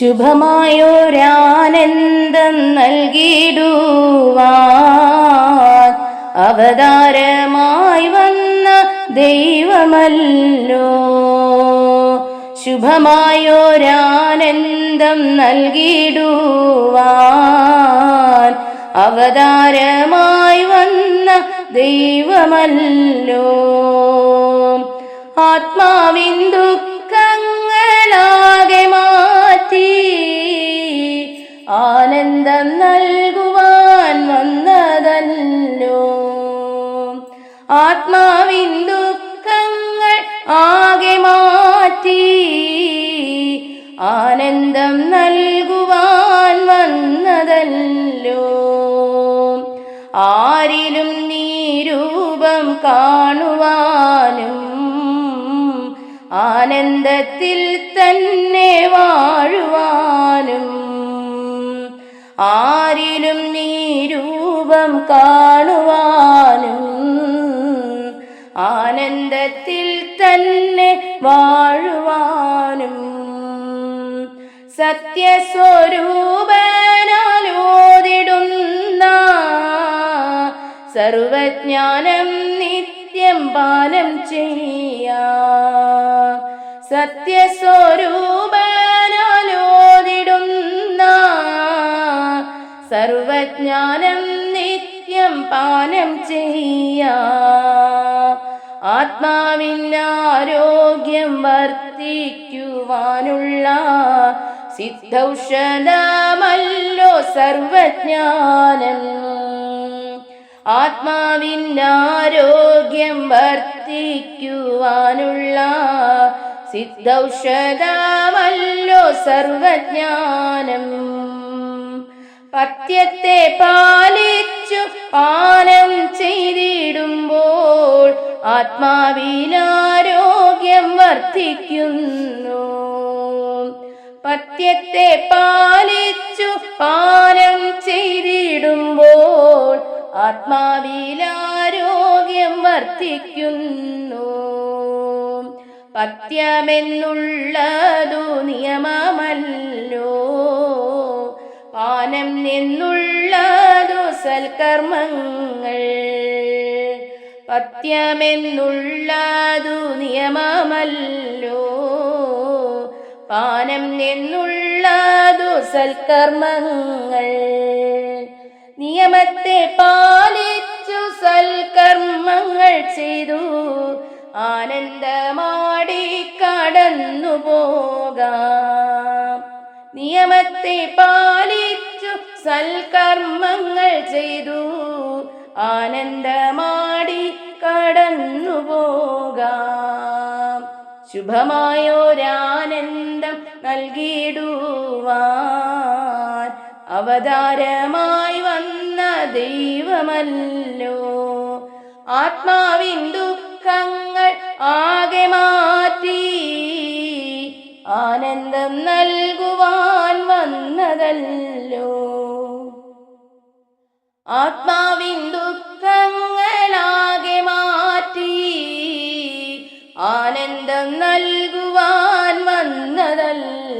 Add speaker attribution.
Speaker 1: ശുഭമായൊരാനന്ദം നൽകിടുവാൻ അവതാരമായി വന്ന ദൈവമല്ലോ. ശുഭമായോരാനന്ദം നൽകിടുവാൻ അവതാരമായി വന്ന ദൈവമല്ലോ. ആത്മാവിൻ ആനന്ദം നൽകുവാൻ വന്നതല്ലോ. ആത്മാവിൻ ദുഃഖങ്ങൾ ആകെ മാറ്റി ആനന്ദം നൽകുവാൻ വന്നതല്ലോ. ആരിലും നീ രൂപം കാണുവാനും ആനന്ദത്തിൽ തന്നെ വാഴുവാനും ആരിലും നീ രൂപം കാണുവാനും ആനന്ദത്തിൽ തന്നെ വാഴുവാനും സത്യസ്വരൂപനാലോതിടുന്ന സർവജ്ഞാനം നിത്യം പാനം ചെയ്യാ. സത്യസ്വരൂപനാലോതിടുന്ന സർവജ്ഞാനം നിത്യം പാനം ചെയ്യാ. ആത്മാവിനാരോഗ്യം വർദ്ധിക്കുവാനുള്ള സിദ്ധൌഷധമല്ലോ സർവജ്ഞാനം. ആത്മാവിനാരോഗ്യം വർദ്ധിക്കുവാനുള്ള സിദ്ധൌഷധമല്ലോ സർവജ്ഞാനം. പത്യത്തെ പാലിച്ചു പാനം ചെയ്തിടുമ്പോൾ ആത്മാവിലാരോഗ്യം വർദ്ധിക്കുന്നു പത്യത്തെ പാലിച്ചു പാനം ചെയ്തിടുമ്പോൾ ആത്മാവിലാരോഗ്യം വർദ്ധിക്കുന്നു പത്യമെന്നുള്ളതു നിയമമല്ലോ. പാനം നിന്നുള്ളതു സൽക്കർമ്മങ്ങൾ. പത്യമെന്നുള്ളതു നിയമമല്ലോ. പാനം നിന്നുള്ളതു സൽക്കർമ്മങ്ങൾ. നിയമത്തെ പാലിച്ചു സൽക്കർമ്മങ്ങൾ ചെയ്തു. ആനന്ദമാടി കടന്നു പോകാം നിയമത്തെ പാലിച്ചു സൽക്കർമ്മങ്ങൾ ചെയ്തു. ആനന്ദമാടി കടന്നു പോകാം. ശുഭമായൊരാനന്ദം നൽകിയിടുവാൻ അവതാരമായി വന്ന ദൈവമല്ലോ. ആത്മാവിൻ ദുഃഖങ്ങൾ ആകെ മാറ്റി. ആനന്ദം നൽകുവാൻ ആത്മാവിൻ ദുഃഖങ്ങളാകെ മാറ്റി ആനന്ദം നൽകുവാൻ വന്നതല്ല